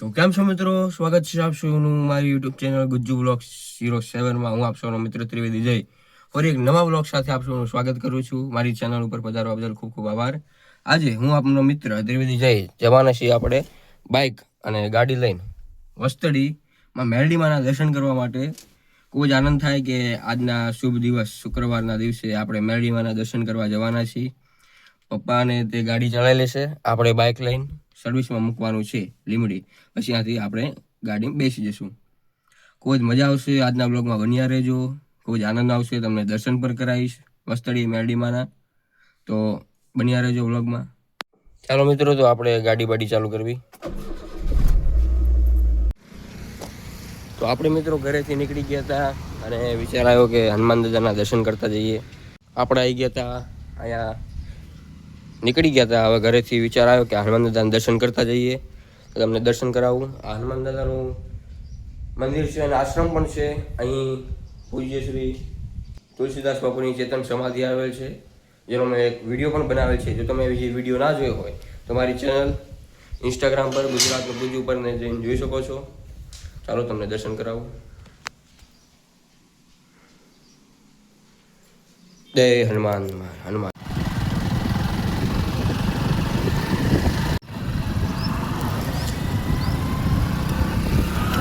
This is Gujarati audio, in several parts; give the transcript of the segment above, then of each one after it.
તો કેમ છો મિત્રો? સ્વાગત છે આપ સૌનું મારી YouTube channel Gujju blog zero સેવનમાં હું આપ સૌનો મિત્ર ત્રિવેદી જય. ફરી એક નવા બ્લોગ સાથે આપ સૌનું સ્વાગત કરું છું. મારી ચેનલ ઉપર પધારવા બદલ ખૂબ ખૂબ આભાર. આજે હું આપનો મિત્ર ત્રિવેદી જય જવાના છીએ આપણે બાઇક અને ગાડી લઈને. વસ્તડીમાં મેરડીમાના દર્શન કરવા માટે ખૂબ જ આનંદ થાય કે આજના શુભ દિવસ શુક્રવારના દિવસે આપણે મેરડીમાના દર્શન કરવા જવાના છીએ. પપ્પાને તે ગાડી ચલાવી લેશે આપણે બાઇક લઈને. સર્વિસમાં મૂકવાનું છે, લીમડી. પછી ત્યાંથી આપણે ગાડી બેસી જશું ખૂબ જ મજા આવશે આજના બ્લોગમાં બન્યા રહેજો. ખૂબ જ આનંદ આવશે. તમને દર્શન પણ કરાવીશ. વસ્તળી મેરડીમાંના. તો બન્યા રહેજો બ્લોગમાં ચાલો મિત્રો, તો આપણે ગાડી બાડી ચાલુ કરવી. તો આપણે મિત્રો ઘરેથી નીકળી ગયા હતા અને વિચાર આવ્યો કે હનુમાન દાદાના દર્શન કરતા જઈએ. આપણે આવી ગયા હતા અહીંયા નીકળી ગયા હતા હવે ઘરેથી વિચાર આવ્યો કે હનુમાન દાદાના દર્શન કરતા જઈએ. તમને દર્શન કરાવું. હનુમાન દાદાનું મંદિર છે અને આશ્રમ પણ છે. અહીં પૂજ્ય શ્રી તુલસીદાસ બાપુની ચેતન સમાધિ આવેલ છે, જેનો મેં એક વીડિયો પણ બનાવેલ છે. જો તમે એ વીડિયો ના જોયો હોય, તો મારી ચેનલ ઇન્સ્ટાગ્રામ પર, ગુજરાતનું પૂજ ઉપર જઈને જોઈ શકો છો. ચાલો તમને દર્શન કરાવું. જય હનુમાન હનુમાન.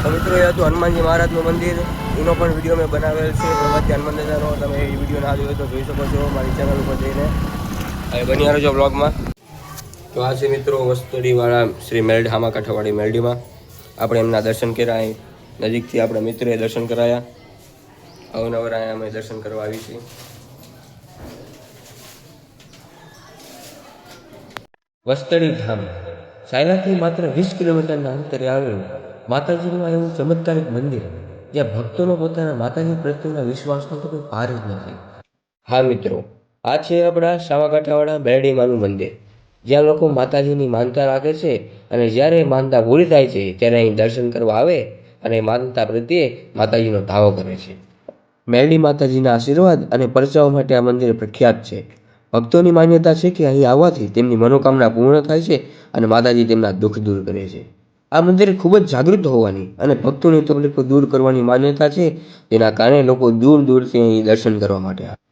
તો મિત્રો એ હતું હનુમાનજી મહારાજનું મંદિર. એનો પણ વીડિયો મેં બનાવેલ છે. પ્રભાતી હનુમાન દાદાનો તમે એ વીડિયો ના જોયો તો જોઈ શકો છો મારી ચેનલ ઉપર જઈને. બની છો બ્લોગમાં તો આ છે મિત્રો વસ્તુડીવાળા શ્રી મેરડી હામા કાંઠાવાડી મેલડીમાં આપણે એમના દર્શન કર્યા નજીકથી આપણા મિત્રોએ દર્શન કરાયા. અવનવર અહીંયા અમે દર્શન કરવા આવી છીએ. વસ્તડી ધામ સાયલાથી માત્ર વીસ કિલોમીટરના અંતરે આવેલું માતાજીનું એવું ચમત્કારિક મંદિર જ્યાં ભક્તોનો પોતાના માતાજી પ્રત્યેના વિશ્વાસનો તો કોઈ પાર જ નથી. હા મિત્રો, આ છે આપણા સામાકાંઠાવાળા બેરડીમાનું મંદિર, જ્યાં લોકો માતાજીની માનતા રાખે છે અને જ્યારે માનતા પૂરી થાય છે, ત્યારે અહીં દર્શન કરવા આવે અને માનતા પ્રત્યે માતાજીનો દાવો કરે છે. મેરડી માતાજીના આશીર્વાદ અને પરચાઓ માટે આ મંદિર પ્રખ્યાત છે. ભક્તોની માન્યતા છે કે અહીં આવવાથી તેમની મનોકામના પૂર્ણ થાય છે અને માતાજી તેમના દુઃખ દૂર કરે છે. આ મંદિર ખૂબ જ જાગૃત હોવાની અને ભક્તોની તકલીફો દૂર કરવાની માન્યતા છે. જેના કારણે લોકો દૂર દૂરથી અહીં દર્શન કરવા માટે આવે.